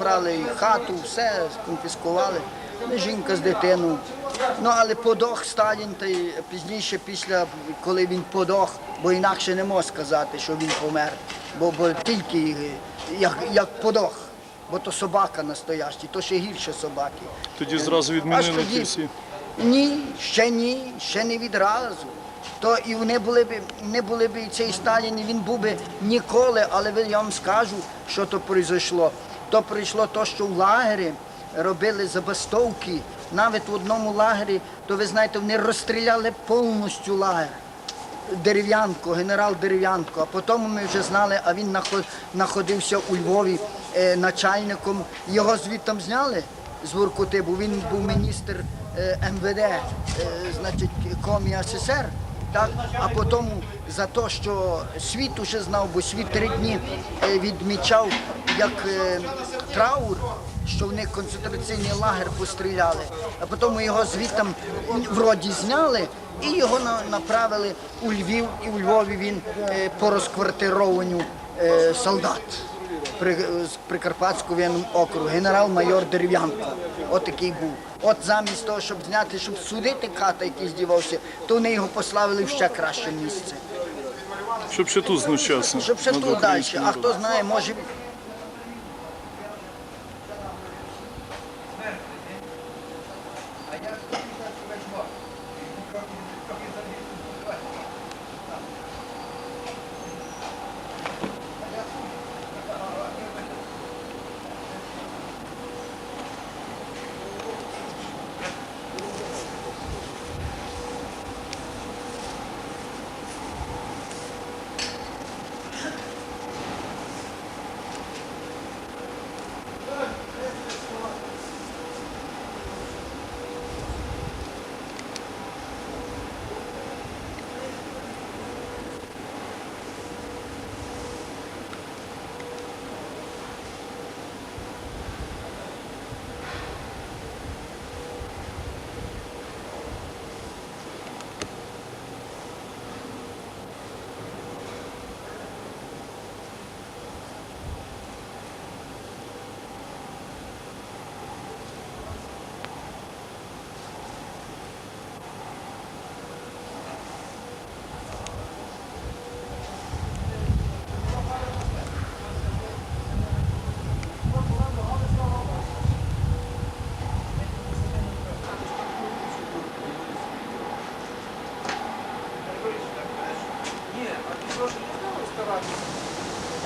Брали і хату, все конфіскували. Жінка з дитиною. Ну, але подох Сталін, та й пізніше, після, коли він подох, бо інакше не можна сказати, що він помер. Бо, бо тільки як, як подох. Бо то собака настоящий, то ще гірше собаки. Тоді зразу відмінили ті всі. Ні, ще ні, ще не відразу. То і вони були б, не були б і цей Сталін, і він був би ніколи, але я вам скажу, що то прийшло. То прийшло то, що в лагері робили забастовки. Навіть в одному лагері, то ви знаєте, вони розстріляли повністю лагер. Дерев'янко, генерал Дерев'янко. А потім ми вже знали, а він знаходився у Львові е, начальником. Його звідти зняли з Воркути, бо він був міністр е, МВД, е, значить, комі СССР. Так? А потім за те, що світ уже знав, бо світ три дні е, відмічав як е, траур, що в них концентраційний лагер постріляли, а потім його звідти вроді зняли і його на- направили у Львів, і у Львові він е, по розквартированню солдат з Прикарпатського воєнного округу, генерал-майор Дерев'янко. От такий був. От замість того, щоб зняти, щоб судити ката, який здівався, то вони його пославили в ще краще місце. Щоб ще тут знущався. Щоб ще тут далі. А хто знає, може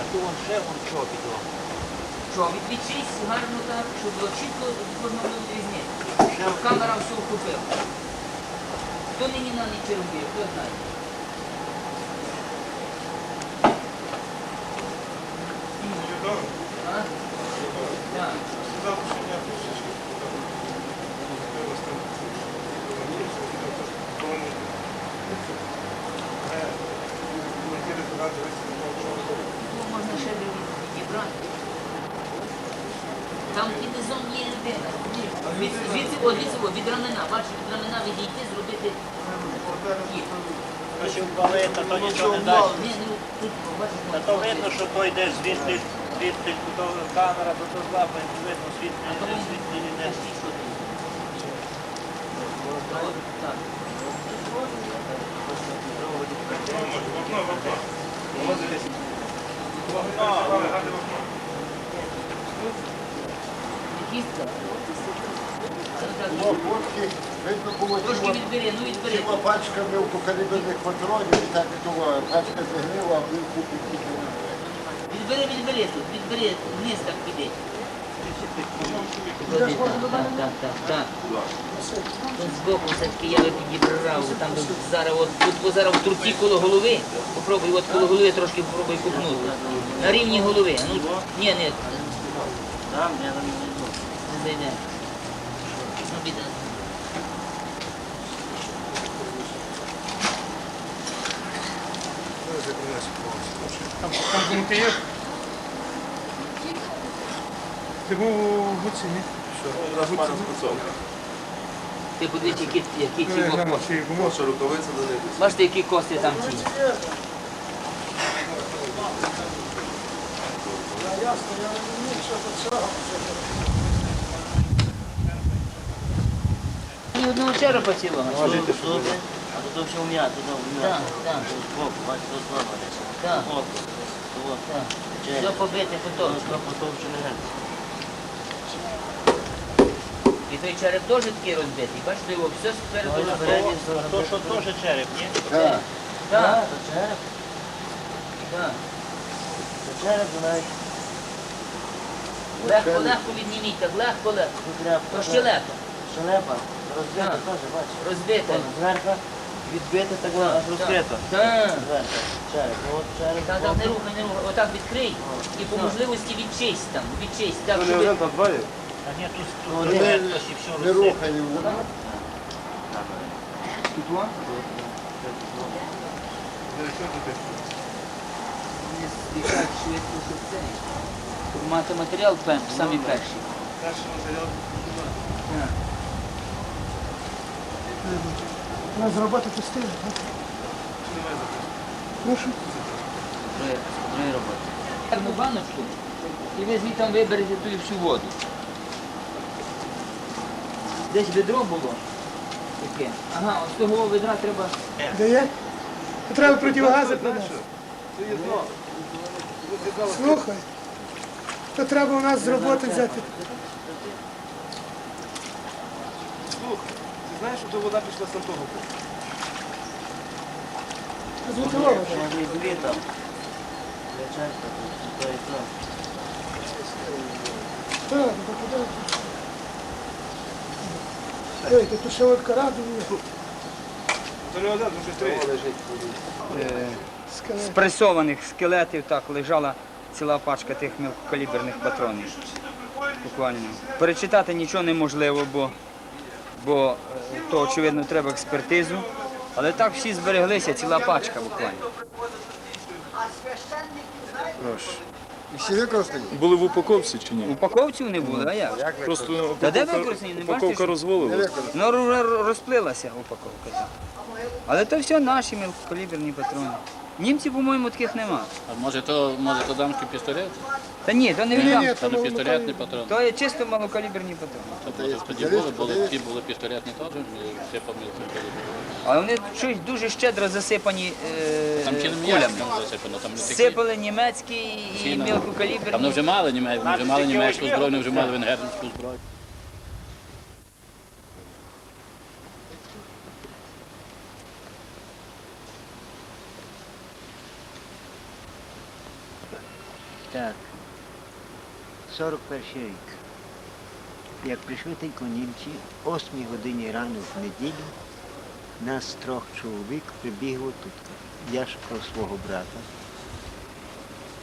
А то вон ще вон чобіт. вон. Що, відвічись гарно так, щоб було чітко можна було відрізнити. Щоб камера все вхопила. Хто нині на ніч робив, хто знає. Можна ще відібрати. Там під низом є людина. Від, звідси, о, звідси, о, від рамена, бачиш, від рамена відійти, зробити хід. То то нічого не дасть. Ні, ну тут, бачиш, Та то видно, що то йде звідти, звідти, то камера, то то злапає, видно, звідти, звідти йде. Що тут. Так. Було фотки, видно було Трошки відбери, ну відбери. тіло пачка мілкокаліберних патронів, і так того, пачка загнила, а він купить тільки. Відбери, відбери тут, відбери, вниз так піди. Так, так, так, так. Тут збоку все-таки я би підібрав, там би зараз, от, от, от зараз в турці коло голови, попробуй, от коло голови трошки попробуй купнути. На рівні голови. Ну, ні, ні, Там, я там не зайде. Ну, біда. Там, там думки є? Ти був у Гуці, ні? Ти подивись, які, які ці Глянь, кости. чи гумор. Бачите, які кости там ці. ясно, я не розумію, що до цього. Ні одного черепа цілого. Добре. А тут все вм'ято, туди Так, вм'ято. так, Збоку, бачите, тут зламане. так, Збоку. От. так. Все побите, потім. Воно потовчене геть. І той череп теж такий розбитий. Бачите, його все спереду Ось розбито. передній. То, що теж череп, ні? Так. Так, То череп. так. То череп, знаєш. Легко, легко відніміть, так легко, легко. Тут треба То Щелепа. Розбита Так. теж, бачиш. розбита. Зверху відбити так аж розкрито. Так. Зверху. Череп. Ну от череп. Та так не рухай, не рухай. Отак відкрий. І по можливості відчисть там, відчисть. Так, Ну, щоб... там двоє. Ні, тут Ми тут геть, і все не розсипано. рухаємо. Не збігають швидко, щоб мати матеріал пем, самі перші. Перший матеріал. Так. Треба зробити частину. Прошу. Три, роботи. Одну баночку і ви звідти виберете ту всю воду. Десь ведро було таке. Ага, ось того ведра треба. Де є? Треба противогази продати. Слухай. То треба у нас з роботи взяти. Слухай, ти знаєш, що вода пішла з того боку? Там. Личайка тут, то і то. Так, то куди? Ей, то тут ще от караду є. То не один, то вже три. Скелет. спресованих скелетів так лежала ціла пачка тих мілкокаліберних патронів. Буквально. Перечитати нічого неможливо, бо, бо е, то, очевидно, треба експертизу. Але так всі збереглися, ціла пачка буквально. І всі використані. Були в упаковці чи ні? Упаковців не було, а як? Просто Та де упаковка, використані? Не бачите, упаковка що? розвалилась. Ну, вже розплилася упаковка. так. Але то все наші мілкокаліберні патрони. Німців, по-моєму, таких нема. А може то, може то дамський пістолет? Та ні, то не Ні, відомо. ні, Це то не ну, пістолетний патрон. То є чисто малокаліберні патрони. То може тоді були, були, ті були пістолетні теж, всі помилки. Але вони щось дуже щедро засипані е, Там цілим кулями. ящиком засипано, там не такі. Сипали німецькі і Ціна. Там мілкокаліберні. вже мали німецьку, вже мали німецьку зброю, вже мали венгерську зброю. Так. 41 рік. Як прийшли тільки німці, о 8 годині рано в неділю, нас трьох чоловік прибігло тут. Я шукав свого брата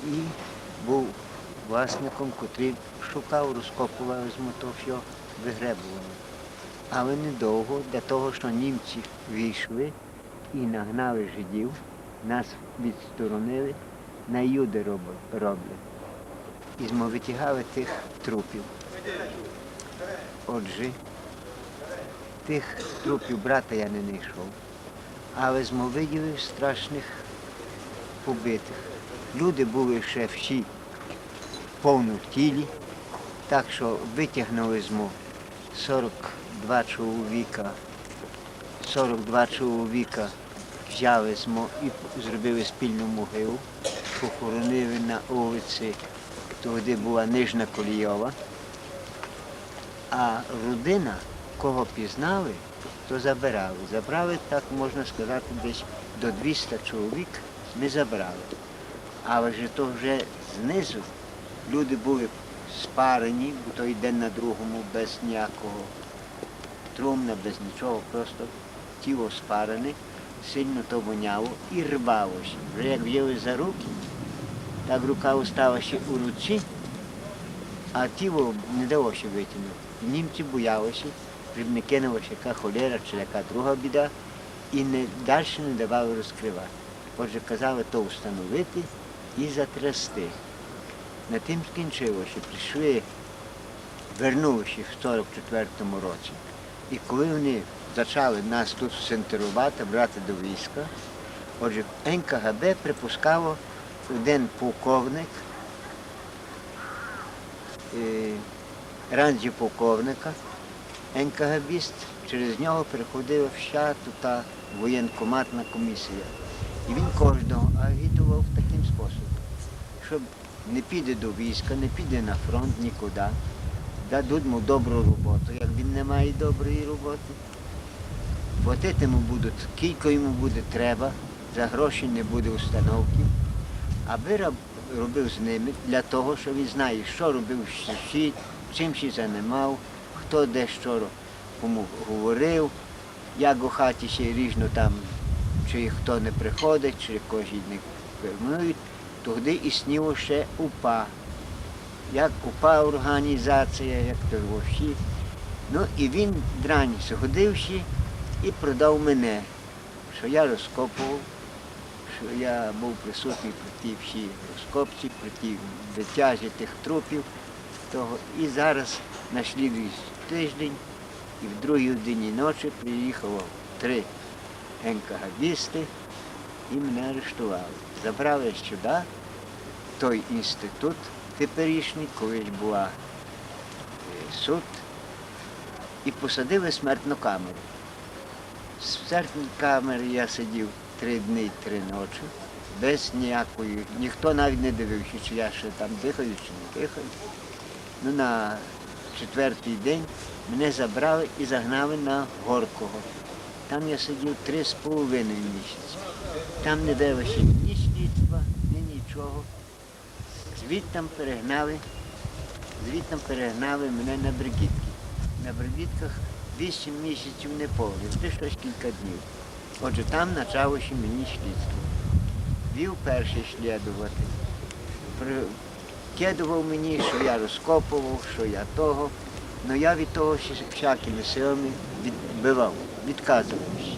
і був власником, котрий шукав, розкопував з мото все, вигребували. Але недовго для того, що німці війшли і нагнали жидів, нас відсторонили, на юди роблять. І витягали тих трупів. Отже, тих трупів брата я не знайшов, але з виділив страшних побитих. Люди були ще всі повно в тілі, так що витягнули з 42 чоловіка, 42 чоловіка взяли з і зробили спільну могилу, похоронили на вулиці, тоді була Нижна Колійова. А родина, кого пізнали, то забирали. Забрали, так можна сказати, десь до 200 чоловік ми забрали. Але ж то вже знизу люди були спарені, бо той день на другому без ніякого трумна, без нічого, просто тіло спарене, сильно то воняло і рвалося. Вже як взяли за руки, так рука осталася у руці, а тіло не далося витягнути. Німці боялися, кинулася яка холера чи яка друга біда, і не, далі не давали розкривати. Отже, казали то встановити і затрясти. На тим скінчилося. Прийшли, вернулися в 44-му році. І коли вони почали нас тут центрувати, брати до війська, отже, НКГБ припускало один полковник е, ранзі полковника, НКГБіст, через нього приходила вся та воєнкоматна комісія. І він кожного агітував таким способом, щоб не піде до війська, не піде на фронт нікуди, дадуть йому добру роботу. Як він не має доброї роботи, платити будуть, скільки йому буде треба, за гроші не буде установки, аби раб- робив з ними для того, що він знає, що робив ще, чим ще займав, хто де що кому говорив, як у хаті ще ріжно там, чи хто не приходить, чи когось не кермують, тоді існіло ще УПА. Як УПА організація, як то вовші. Ну і він дрань згодивши і продав мене, що я розкопував, що я був присутній при тій всій розкопці, при тій витяжі тих трупів. Того. І зараз на слідуючий тиждень і в другій годині ночі приїхало три НКГБісти і мене арештували. Забрали сюди, той інститут теперішній, колись була е, суд, і посадили смертну камеру. В смертній камері я сидів три дні, і три ночі, без ніякої, ніхто навіть не дивився, чи я ще там дихаю, чи не дихаю. Ну, на четвертий день мене забрали і загнали на Горкого. Там я сидів три з половиною місяці. Там не велося ні слідства, ні нічого. Звідтам перегнали, звідтам перегнали мене на бригітки. На бригітках вісім місяців не повних, де щось кілька днів. Отже, там почалося мені слідство. Вів перший слідувати. Кидував мені, що я розкопував, що я того. але я від того всякими силами відбивав, відказувався.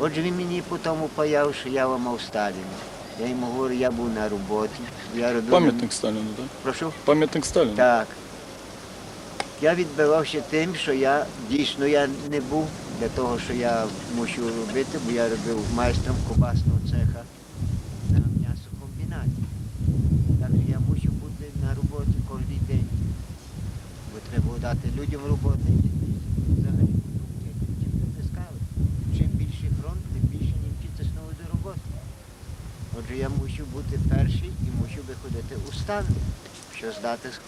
Отже, він мені потім упаяв, що я ламав Сталіна. Я йому говорю, я був на роботі. Я робив... Пам'ятник Сталіну, так? Прошу? Пам'ятник Сталіну. Так. Я відбивався тим, що я дійсно я не був для того, що я мусив робити, бо я робив майстром кобасного цеха на м'ясокомбінаті. Так що я мусив бути на роботі кожен день. Бо треба дати людям роботи. Взагалі чим притискали. Чим більший фронт, тим більше німці тиснули до роботи. Отже, я мусив бути перший і мусив виходити у стан, що здати з.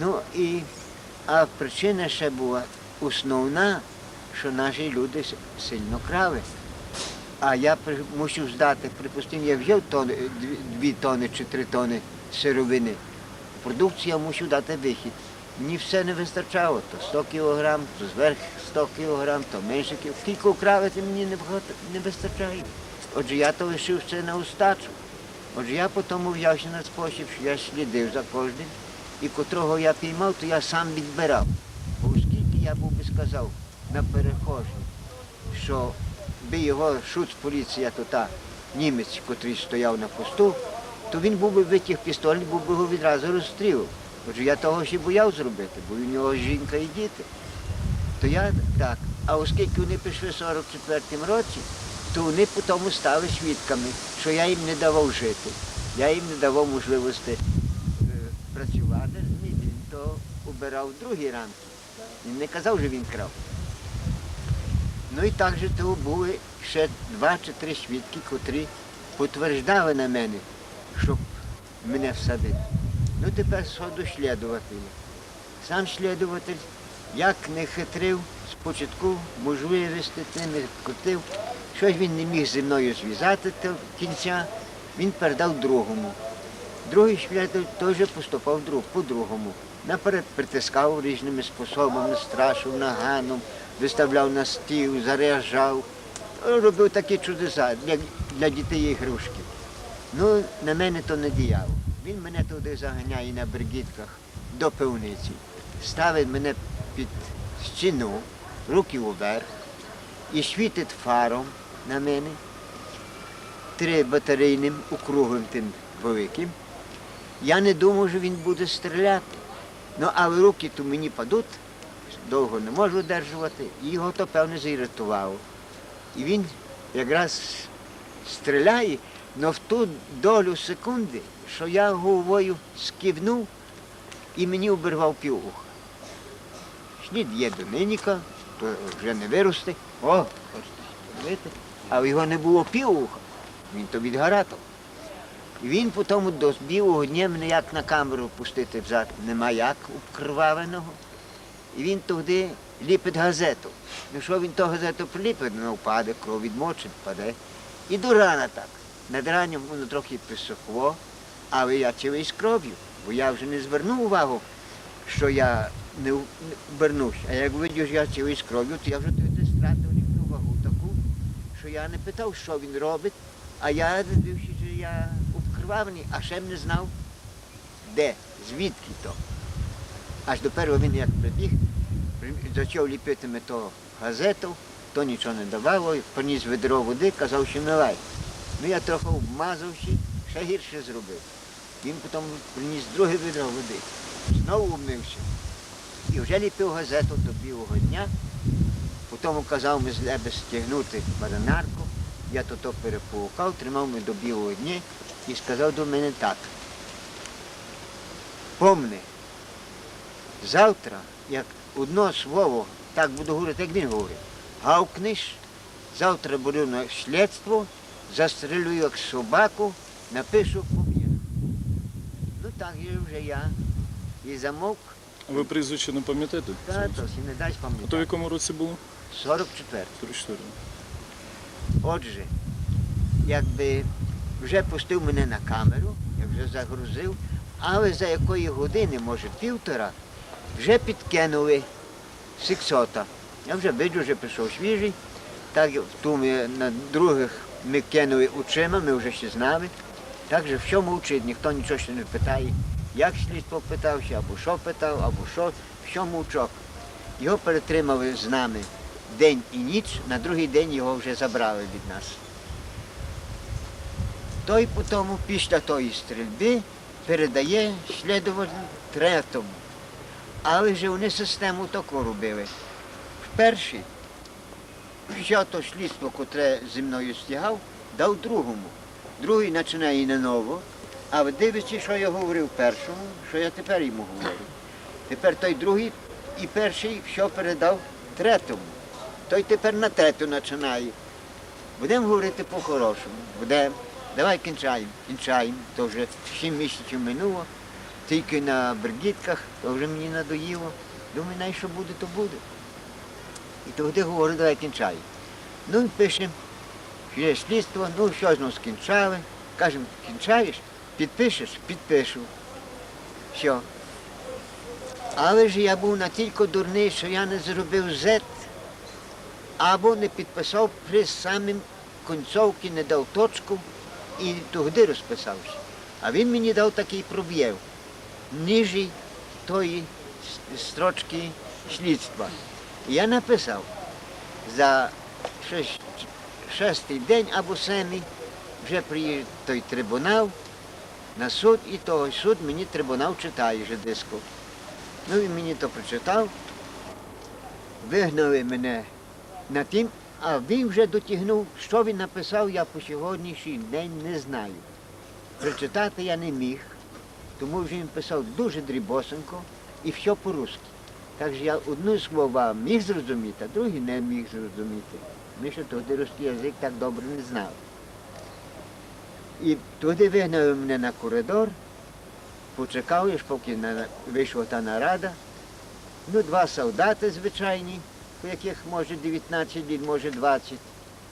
Ну і а причина ще була основна, що наші люди сильно крали. А я мусив здати, припустимо, я взяв тони, дві, тони чи три тони сировини. Продукцію я мусив дати вихід. Мені все не вистачало, то 100 кілограм, то зверх 100 кілограм, то менше кілограм. Скільки укравити мені не, не вистачає. Отже, я то лишив все на устачу. Отже, я потім взявся на спосіб, що я слідив за кожним, і котрого я піймав, то я сам відбирав. Бо оскільки я був би сказав на перехожій, що би його шуц поліція, то та німець, котрий стояв на посту, то він був би витяг пістолет, був би його відразу розстрілив. Отже, я того ще бояв зробити, бо у нього жінка і діти. То я так. А оскільки вони пішли в 44-му році, то вони потім стали свідками, що я їм не давав жити. Я їм не давав можливості е, працювати. Убирав другі ранки. Не казав, що він крав. Ну і так же то були ще два чи три свідки, котрі потверждали на мене, щоб мене всадити. Ну тепер сходу слідувателя. Сам слідуватель як не хитрив, спочатку можливості не крутив, щось він не міг зі мною зв'язати до кінця, він передав другому. Другий слідователь теж поступав друг, по-другому. Наперед притискав різними способами, страшив наганом, виставляв на стіл, заряджав. Робив такі чудеса для, для дітей ігрушки. Ну, на мене то не діяло. Він мене туди заганяє на бригітках до пивниці, ставить мене під стіну, руки вверх і світить фаром на мене, три батарейним округлим тим великим. Я не думав, що він буде стріляти. Ну, але руки то мені падуть, довго не можу удержувати, і його то, певно, зірятувало. І він якраз стріляє, Но в ту долю секунди, що я головою скивнув і мені обірвав півуха. Слід є до то вже не виросте. О, хочете подивити. А його не було півуха. Він то відгаратав. І він потім до білого дня мене як на камеру пустити взад, нема як обкривавленого. І він тоді ліпить газету. Ну що він ту газету приліпить, ну впаде, кров відмочить, впаде. І до рана так. Над ранням воно трохи присохло, але я цілий з кров'ю, бо я вже не звернув увагу, що я не вернусь. А як видів, я цілий з кров'ю, то я вже тоді стратив ліпну вагу таку, що я не питав, що він робить, а я дивився, що я обкривавлений, а ще не знав, де, звідки то. Аж доперво він як прибіг, при- почав ліпити ми то газету, то нічого не давало, приніс ведро води, казав, що не лай. Ну я трохи обмазався, ще гірше зробив. Він потім приніс друге ведро води, знову вмився. І вже ліпив газету до білого дня. Потім казав ми з себе стягнути баранарку. Я то переполукав, тримав ми до білого дня і сказав до мене так. Помни, завтра, як одно слово, так буду говорити, як він говорить, гавкнеш, завтра буду на слідство, застрелю як собаку, напишу побіду. Ну так і вже я. І замовк, Ви прізвище не пам'ятаєте? та то не дасть А то в якому році було? 44. 44. Отже, якби вже пустив мене на камеру, я вже загрузив, але за якої години, може півтора, вже підкинули сексота. Я вже бачу, вже пішов свіжий. Так ту ми на других ми кинули очима, ми вже ще знали. Так же що мовчить, ніхто нічого ще не питає. Як слідство питався, або що питав, або що, що мовчок. Його перетримали з нами день і ніч, на другий день його вже забрали від нас. Той потім після тої стрільби передає слідуватель третому. Але вже вони систему таку робили. Перший, що то слідство, котре зі мною стягав, дав другому. Другий починає наново, а ви дивиться, що я говорив першому, що я тепер йому говорю. Тепер той другий і перший, що передав третьому. Той тепер на третю починає. Будемо говорити по-хорошому. Будемо. Давай кінчаємо. Кінчаємо. То вже сім місяців минуло. Тільки на бригітках, то вже мені надоїло. Думаю, най що буде, то буде. І тоді говорю, давай кінчаємо. Ну і пишемо. Є слідство, ну що знову скінчали. Кажемо, кінчаєш, підпишеш, підпишу. Все. Але ж я був настільки дурний, що я не зробив Z, або не підписав при самим кінцовці, не дав точку і тоді розписався. А він мені дав такий проб'єв, ніжі тої строчки слідства. І я написав за шестий день або семий вже приїжджає той трибунал на суд, і той суд мені трибунал читає вже диску. Ну він мені то прочитав, вигнали мене на тим, а він вже дотягнув, що він написав, я по сьогоднішній день не знаю. Прочитати я не міг, тому він писав дуже дрібосенько і все по-русски. Так що я одну слова міг зрозуміти, а другі не міг зрозуміти. Ми ще тоді русський язик так добре не знали. І туди вигнали мене на коридор, почекав, поки вийшла та нарада. Ну, два солдати звичайні, у яких може 19 літ, може 20,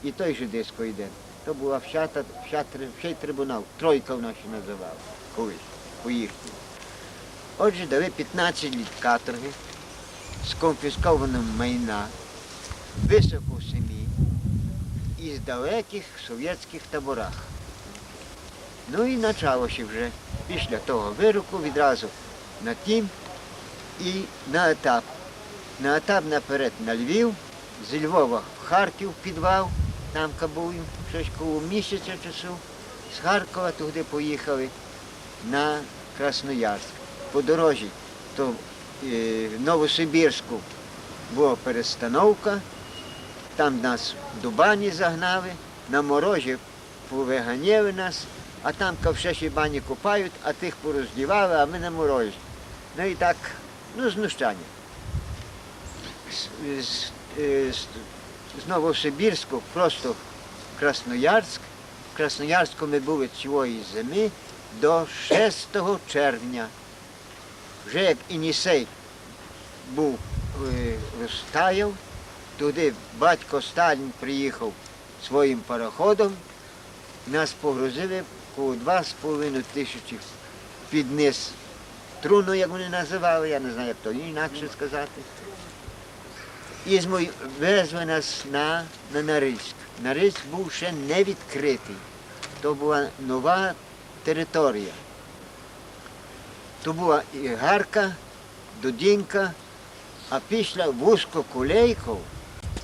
і той же диско йде. То була вся, та- вся, вся трибунал, тройка в наші називали колись, по їхньому. Отже, дали 15 літ каторги конфіскованим майна, високо в семі і з далеких совєтських таборах. Ну і почалося вже після того вироку відразу на тім і на етап. На етап наперед на Львів, з Львова в Харків підвал, там кабуємо, щось коло місяця часу. З Харкова туди поїхали на Красноярськ. По дорозі то е, в Новосибірську була перестановка, там нас в Дубані загнали, на морозі повиганяли нас, а там ковше ще бані купають, а тих пороздівали, а ми на морозі. Ну і так, ну, знущання. З, е, з Новосибірську просто в Красноярськ. В Красноярську ми були цілої зими до 6 червня. Вже як Інісей був е, розтаяв, туди батько Сталін приїхав своїм пароходом, нас погрузили коло 2,5 тисячі під труну, як вони називали, я не знаю, як то інакше сказати. І змой- везли нас на, на Нарильськ. Нарильськ був ще не відкритий. То була нова територія. То була і Гарка, Дудінка, а після Вузькокулейков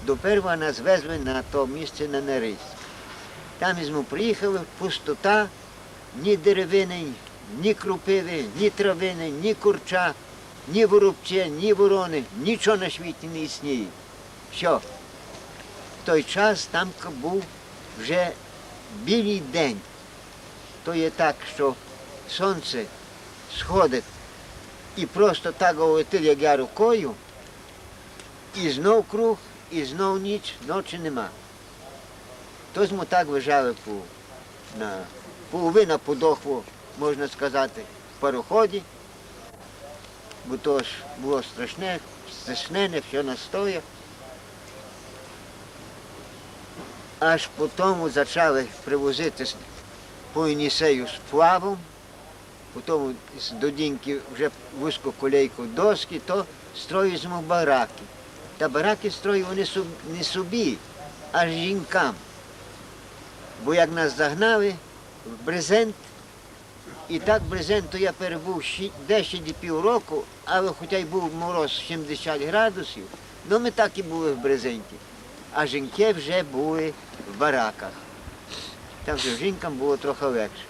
доперва нас везли на то місце на Нарильськ. Там із ми приїхали, пустота, ні деревини, ні крупиви, ні травини, ні курча, ні воробця, ні ворони, нічого на світі не існує. Все. В той час там був вже білий день. То є так, що сонце сходить і просто так летить, як я рукою, і знов круг, і знов ніч, ночі нема. Тож ми так лежали по, на половина подохло, можна сказати, в пароході, бо то ж було страшне, страшне, все настоя. Аж потім почали привозити по Інісею з плавом, потім з Додінки вже вузьку колейку доски, то строїть ми бараки. Та бараки строїть вони не собі, а жінкам. Бо як нас загнали в брезент, і так брезент, я перебув щі- 10 і півроку, але хоча й був мороз 70 градусів, ну ми так і були в брезенті. А жінки вже були в бараках. Там вже жінкам було трохи легше.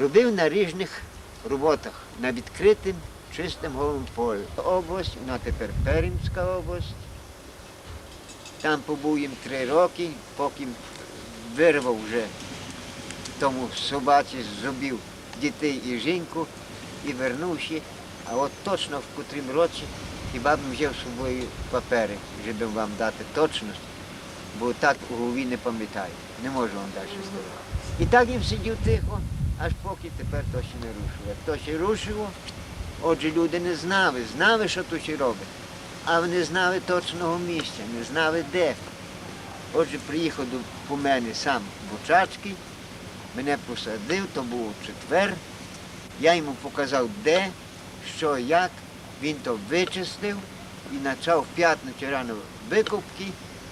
Робив на ріжних роботах, на відкритим, чистим голим полі. Область, вона тепер Пермська область. Там побув їм три роки, поки вирвав вже тому собаці з зубів дітей і жінку і вернувши. А от точно в котрім році хіба б взяв з собою папери, щоб вам дати точність, бо так у голові не пам'ятаю. Не можу вам далі сказати. І так їм сидів тихо, аж поки тепер то ще не рушило. Як то ще рушило, отже люди не знали, знали, що то ще робить, але не знали точного місця, не знали де. Отже, приїхав до, по мене сам Бучацький, мене посадив, то був четвер. Я йому показав, де, що, як. Він то вичистив і почав в п'ятницю рано викупки.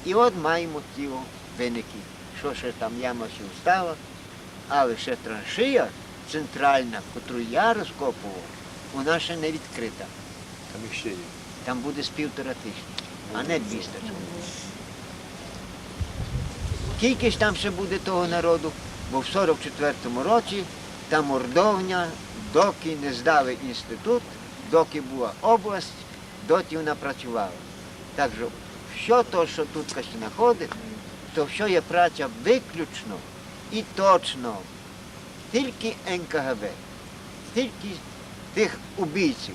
І от маємо тіло виники. Що ще там яма ще встала, але ще траншия центральна, яку я розкопував, вона ще не відкрита. Там ще є. Там буде з півтора тисячі, а не 200 чоловік. Скільки ж там ще буде того народу, бо в 44-му році та мордовня, доки не здали інститут, доки була область, доти вона працювала. Так що все те, що тут знаходить, то все є праця виключно і точно. Тільки НКГБ, тільки тих убійців.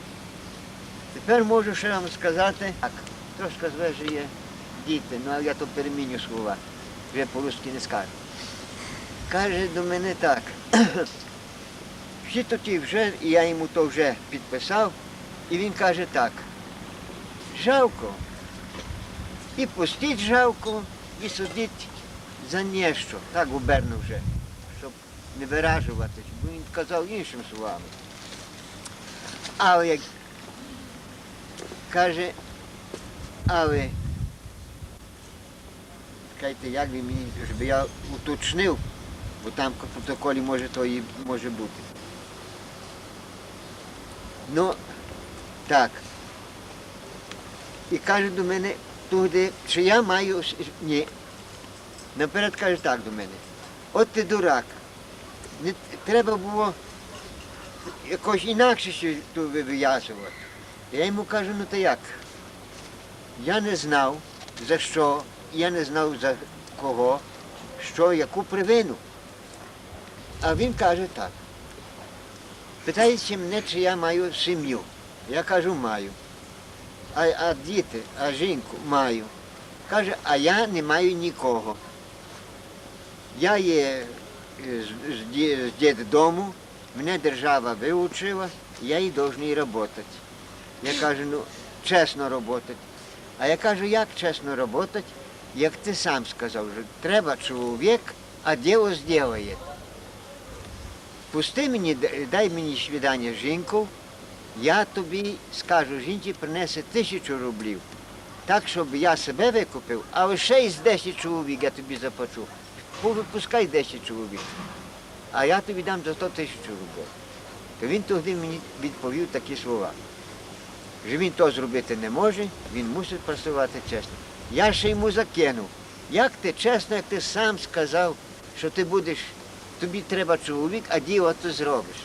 Тепер можу ще вам сказати, так, трошки звежує діти, ну але я то переміню слова, вже по-русски не скажу. Каже до мене так. Всі тоді вже, і я йому то вже підписав, і він каже так. Жалко. І пустіть жалко, і судіть за ніщо. Так обернув вже, щоб не виражуватись, бо він казав іншими словами. Але як каже, але чекайте, як ви мені, щоб я уточнив, бо там в протоколі може то і може бути. Ну, так. І каже до мене туди, чи я маю. Ні. Наперед каже так до мене. От ти дурак. Не треба було якось інакше тут вив'язувати. Я йому кажу, ну то як? Я не знав за що, я не знав за кого, що, яку привину. А він каже так. Питається мене, чи я маю сім'ю. Я кажу, маю. А, а діти, а жінку маю. Каже, а я не маю нікого. Я є е, з, з, ді- з діддому, мене держава вивчила, я і повинен працювати. Я кажу, ну, чесно працювати. А я кажу, як чесно працювати, як ти сам сказав, що треба чоловік, а діло зробить. Пусти мені, дай мені свідання з жінкою, я тобі скажу, жінці принесе тисячу рублів. Так, щоб я себе викупив, а лише із 10 чоловік я тобі заплачу. Повипускай 10 чоловік. А я тобі дам за 100 тисяч рублів. То він тоді мені відповів такі слова. Що він то зробити не може, він мусить працювати чесно. Я ще йому закинув. Як ти чесно, як ти сам сказав, що ти будеш, тобі треба чоловік, а діло ти зробиш.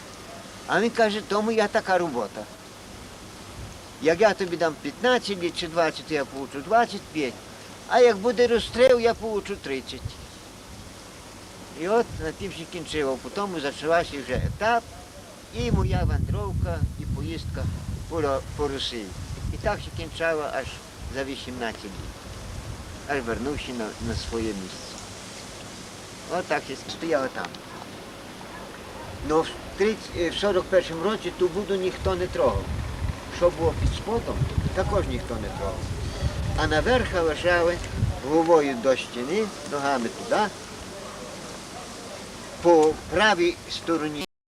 А він каже, тому я така робота. Як я тобі дам 15 літ чи 20, я получу 25. А як буде розстріл, я получу 30. І от на тим ще кінчило. Потім почалася вже етап, і моя вандровка, і поїздка по, Ро- Росії. І так ще кінчала аж за 18 літ. Аж вернувши на, на своє місце. От так і стояла там. Но в 30 е, 41-му році ту буду ніхто не трогав. Що було під спотом, також ніхто не трогав. А наверх лежали головою до стіни, ногами туди. По правій стороні